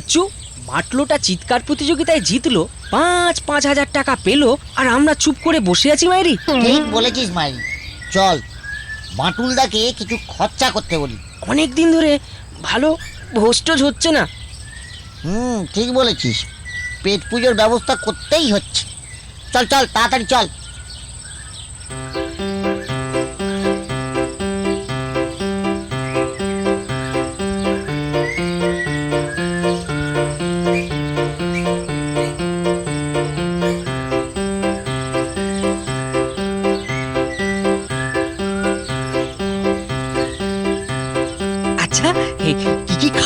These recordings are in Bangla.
বিচ্ছু বাটলোটা চিৎকার প্রতিযোগিতায় জিতলো পাঁচ পাঁচ হাজার টাকা পেল আর আমরা চুপ করে বসে আছি মায়েরি ঠিক বলেছিস মাই চল বাটুলদাকে কিছু খরচা করতে বলি। অনেক দিন ধরে ভালো ভোস্টজ হচ্ছে না। হুম ঠিক বলেছিস। পেট পুজোর ব্যবস্থা করতেই হচ্ছে। চল চল তাড়াতাড়ি চল।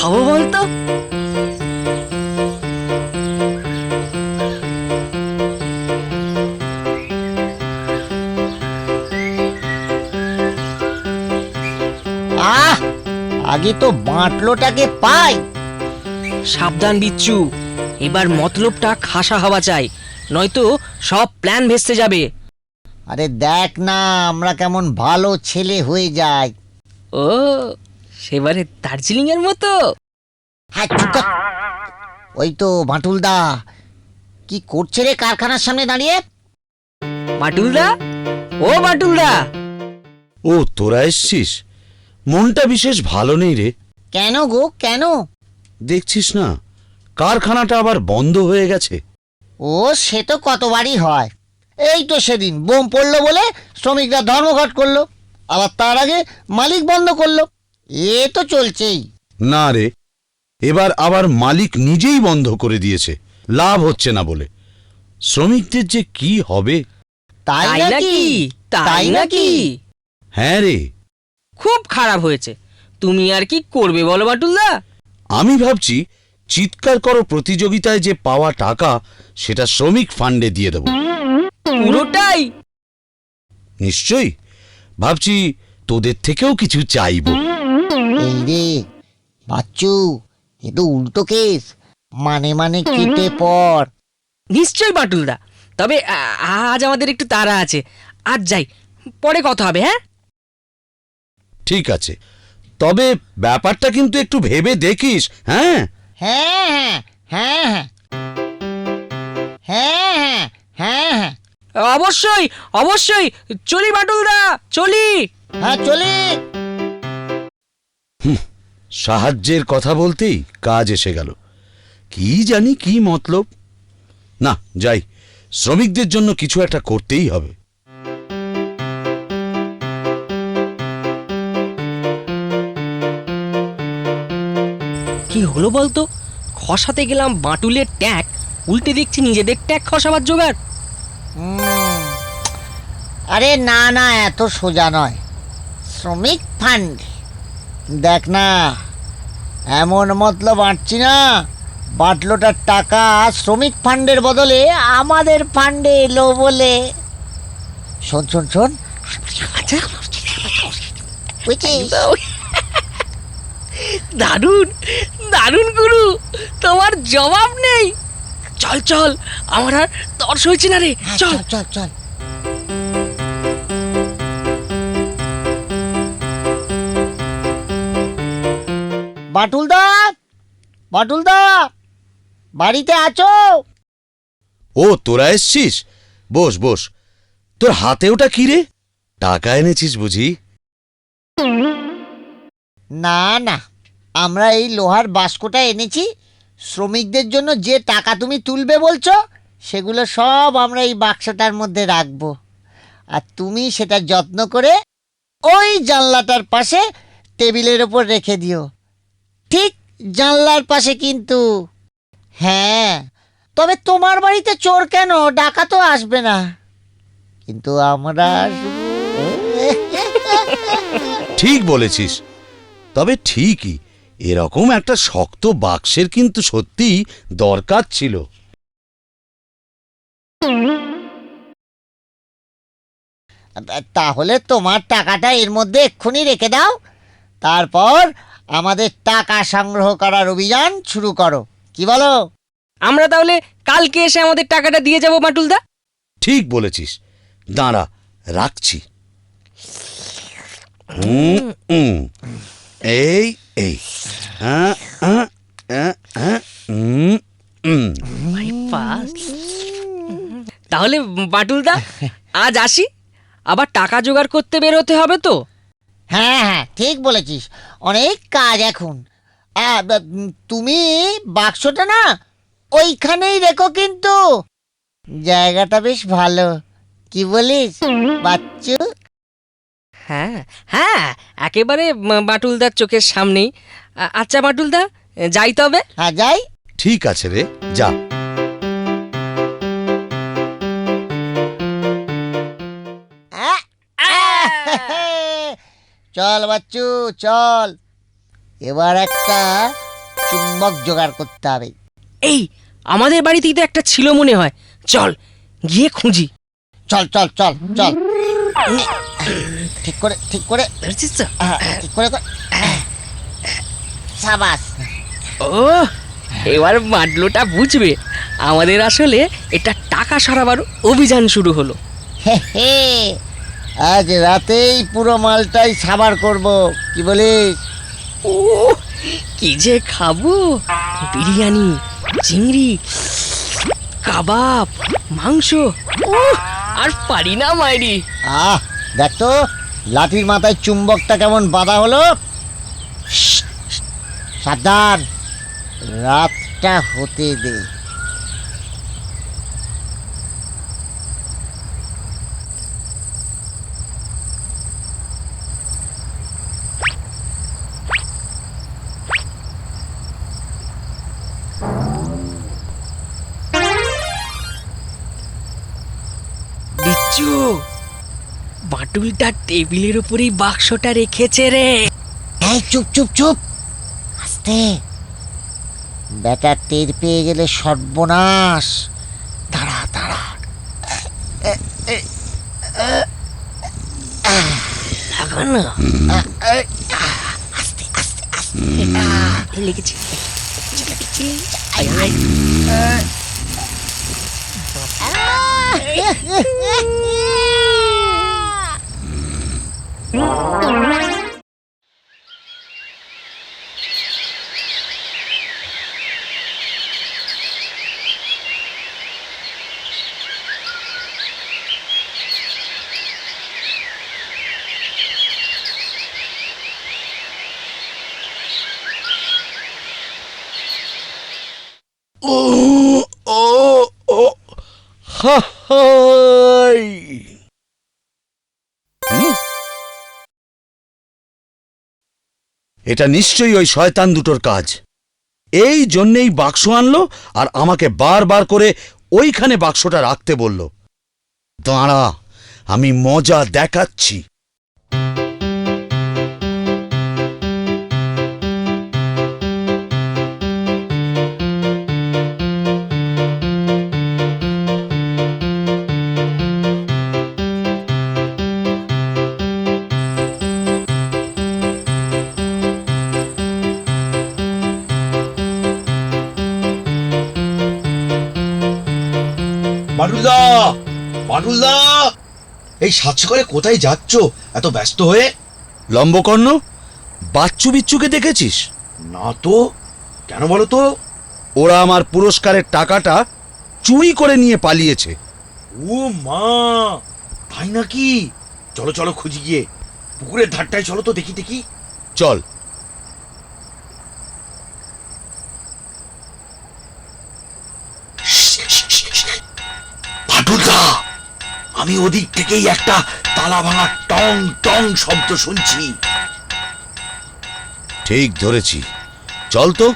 খাব বলতো? আহ আগে তো বাটলোটাকে পাই। সাবধান বিচ্ছু। এবার মতলবটা খাসা হওয়া চাই নয়তো সব প্ল্যান ভেস্তে যাবে। আরে দেখ না আমরা কেমন ভালো ছেলে হয়ে যাই। ও সেবারে দার্জিলিং এর মতো। হ্যাঁ চুপ কর। ওই তো বাটুলদা কি করছে রে কারখানার সামনে দাঁড়িয়ে? বাটুলদা ও বাটুলদা ও তোরা এসছিস? মনটা বিশেষ ভালো নেই রে। কেন গো কেন? দেখছিস না কারখানাটা আবার বন্ধ হয়ে গেছে। ও সে তো কতবারই হয়। এই তো সেদিন বোম পড়ল বলে শ্রমিকরা ধর্মঘট করল। আবার তার আগে মালিক বন্ধ করল। এ তো চলছেই। না রে এবার আবার মালিক নিজেই বন্ধ করে দিয়েছে লাভ হচ্ছে না বলে। শ্রমিকদের যে কি হবে? তাই নাকি? তাই নাকি? হ্যাঁ রে। খুব খারাপ হয়েছে। তুমি আর কি করবে বলো বাটুলদা? আমি ভাবছি চিৎকার করো প্রতিযোগিতায় যে পাওয়া টাকা সেটা শ্রমিক ফান্ডে দিয়ে দেব। পুরোটাই? নিশ্চয়ই। ভাবছি তোদের থেকেও কিছু চাইব। এই রে বাচ্চু এ তো উল্টো কেস। মানে মানে কেটে পড়। নিশ্চয়ই বাটুলদা তবে আ- আজ আমাদের একটু তাড়া আছে। আজ যাই পরে কথা হবে হ্যাঁ? ঠিক আছে। তবে ব্যাপারটা কিন্তু একটু ভেবে দেখিস হ্যাঁ? হ্যাঁ হ্যাঁ হ্যাঁ হ্যাঁ। হ্যাঁ হ্যাঁ হ্যাঁ অবশ্যই অবশ্যই। চলি বাটুলদা চলি। হ্যাঁ চলি। সাহায্যের কথা বলতেই কাজ এসে গেল। কি জানি কি মতলব? না যাই শ্রমিকদের জন্য কিছু একটা করতেই হবে। কি হলো বলতো? খসাতে গেলাম বাটুলের ট্যাক উল্টে দেখছি নিজেদের ট্যাক খসাবার জোগাড়। আরে না না এত সোজা নয়। শ্রমিক ফান্ড। দেখ না এমন মতলব বাঁটছি না। বাটলোটার টাকা শ্রমিক ফান্ডের বদলে আমাদের ফান্ডে এলো বলে। শোন শোন শোন। আচ্ছা দারুণ দারুণ গুরু তোমার জবাব নেই। চল চল আমার আর তর্স হয়েছে না রে হ্যাঁ, চল চল চল। বাটুলদা বাটুলদা বাড়িতে আছো? ও তোরা এসছিস? বস বস। তোর হাতে ওটা কি রে? টাকা এনেছিস বুঝি? না না। আমরা এই লোহার বাস্কটা এনেছি। শ্রমিকদের জন্য যে টাকা তুমি তুলবে বলছো সেগুলো সব আমরা এই বাক্সটার মধ্যে রাখব। আর তুমি সেটা যত্ন করে ওই জানলাটার পাশে টেবিলের ওপর রেখে দিও। ঠিক জানলার পাশে কিন্তু। হ্যাঁ তবে তোমার বাড়িতে চোর কেন? ডাকা তো আসবে না। কিন্তু আমরা আসব। ঠিক বলেছিস। তবে ঠিকই এরকম একটা শক্ত বাক্সের কিন্তু সত্যি দরকার ছিল। তাহলে তোমার টাকাটা এর মধ্যে এক্ষুনি রেখে দাও। তারপর আমাদের টাকা সংগ্রহ করার অভিযান শুরু করো। কি বলো? আমরা তাহলে কালকে এসে আমাদের টাকাটা দিয়ে যাব মাটুলদা ঠিক বলেছিস। দাঁড়া রাখছি। এই এই। হ্যাঁ, হ্যাঁ, হ্যাঁ, হ্যাঁ তাহলে মাটুলদা আজ আসি। আবার টাকা জোগাড় করতে বেরোতে হবে তো? হ্যাঁ হ্যাঁ ঠিক বলেছিস। অনেক কাজ এখন। তুমি বাক্সটা না ওইখানেই রেখো কিন্তু। জায়গাটা বেশ ভালো। কি বলিস বাচ্চু? হ্যাঁ হ্যাঁ একেবারে বাটুলদার চোখের সামনেই। আচ্ছা বাটুলদা যাই তবে? হ্যাঁ যাই। ঠিক আছে রে যা। চল বাচ্চু চল। এবার একটা চুম্বক জোগাড় করতে হবে। এই আমাদের বাড়িতেই তো একটা ছিল মনে হয়। চল গিয়ে খুঁজি। চল চল চল চল। ঠিক করে ঠিক করে? হ্যাঁ, ঠিক করে সাবাস। ও এবার মাডলোটা বুঝবে। আমাদের আসলে এটা টাকা সরাবার অভিযান শুরু হলো। হে হে। আজ রাতেই পুরো মালটাই সাবার করব কি বলিস? ও কি যে খাব? বিরিয়ানি চিংড়ি কাবাব মাংস উহ, আর পারি না মাইরি। আহ দেখ তো লাঠির মাথায় চুম্বকটা কেমন বাঁধা হলো। সাবধান রাতটা হতে দে বিচ্ছু বাটুলটা টেবিলের উপরেই বাক্সটা রেখেছে রে। এই চুপ চুপ চুপ। আস্তে। বেটা টের পেয়ে গেলে সর্বনাশ। দাঁড়া দাঁড়া। লাগানো। আস্তে আস্তে আস্তে। এই লেগেছে। আয়, আয়। ও ও ও হা হাই এটা নিশ্চয়ই ওই শয়তান দুটোর কাজ। এই জন্যেই বাক্স আনলো আর আমাকে বারবার করে ওইখানে বাক্সটা রাখতে বলল। দাঁড়া, আমি মজা দেখাচ্ছি। বাটুলদা বাটুলদা এই সাত সকালে কোথায় যাচ্ছ? এত ব্যস্ত হয়ে? লম্বকর্ণ বাচ্চু দেখেছিস? না তো কেন বলো তো? ওরা আমার পুরস্কারের টাকাটা চুরি করে নিয়ে পালিয়েছে। ও মা তাই নাকি? চলো চলো খুঁজি গিয়ে। পুকুরের ধারটায় চলো তো দেখি দেখি। চল আমি ওদিক থেকেই একটা তালা ভাঙা টং টং শব্দ শুনছি। ঠিক ধরেছি। চল তো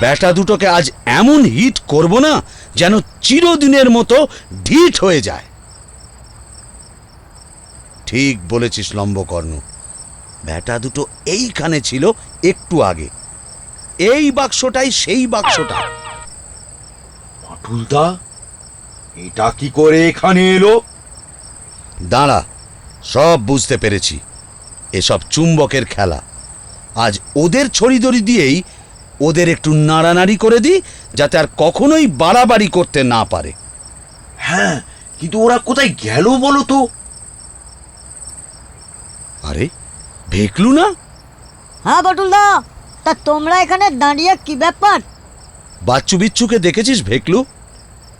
ব্যাটা দুটোকে আজ এমন হিট করব না যেন চিরদিনের মতো ঢিট হয়ে যায়। ঠিক বলেছিস লম্বকর্ণ। ব্যাটা দুটো এইখানে ছিল একটু আগে। এই বাক্সটাই সেই বাক্সটা। বাটুলদা এটা কি করে এখানে এলো? দাঁড়া সব বুঝতে পেরেছি। এসব চুম্বকের খেলা। আজ ওদের ছড়িদড়ি দিয়েই ওদের একটু নাড়ানাড়ি করে দিই যাতে আর কখনোই বাড়াবাড়ি করতে না পারে। হ্যাঁ কিন্তু ওরা কোথায় গেল বলো তো? আরে ভেকলু না? হ্যাঁ বটুলদা তা তোমরা এখানে দাঁড়িয়ে কি ব্যাপার? বাচ্চু বিচ্ছুকে দেখেছিস ভেকলু?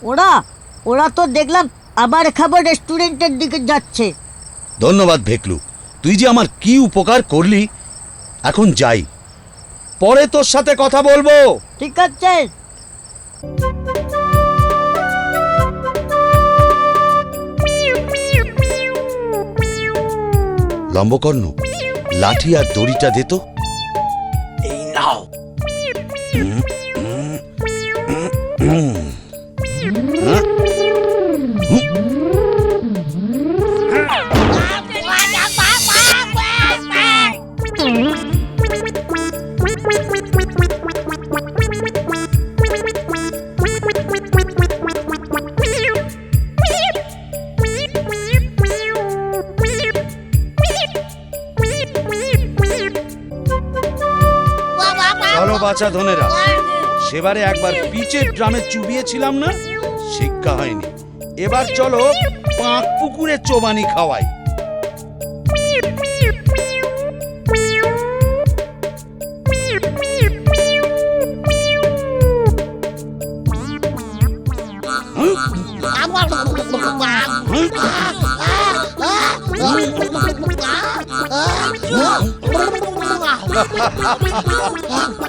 ওরা ওরা তো দেখলাম আবার খাবার রেস্টুরেন্টের দিকে যাচ্ছে। ধন্যবাদ ভেকলু তুই যে আমার কি উপকার করলি এখন যাই। পরে তোর সাথে কথা বলব। ঠিক আছে। লম্বকর্ণ লাঠি আর দড়িটা দে তো। এই নাও। চলো বাচ্চা ধনেরা। সেবারে একবার পিচের ড্রামে চুবিয়েছিলাম না শিক্ষা হয়নি। এবার চলো পাঁক পুকুরে চোবানি খাওয়াই।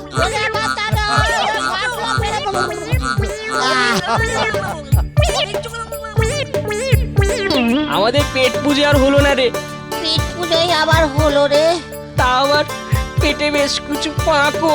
আমাদের পেট পুজো আর হলো না রে। পেট পুজোই আবার হলো রে। তা আবার পেটে বেশ কিছু পাঁকো।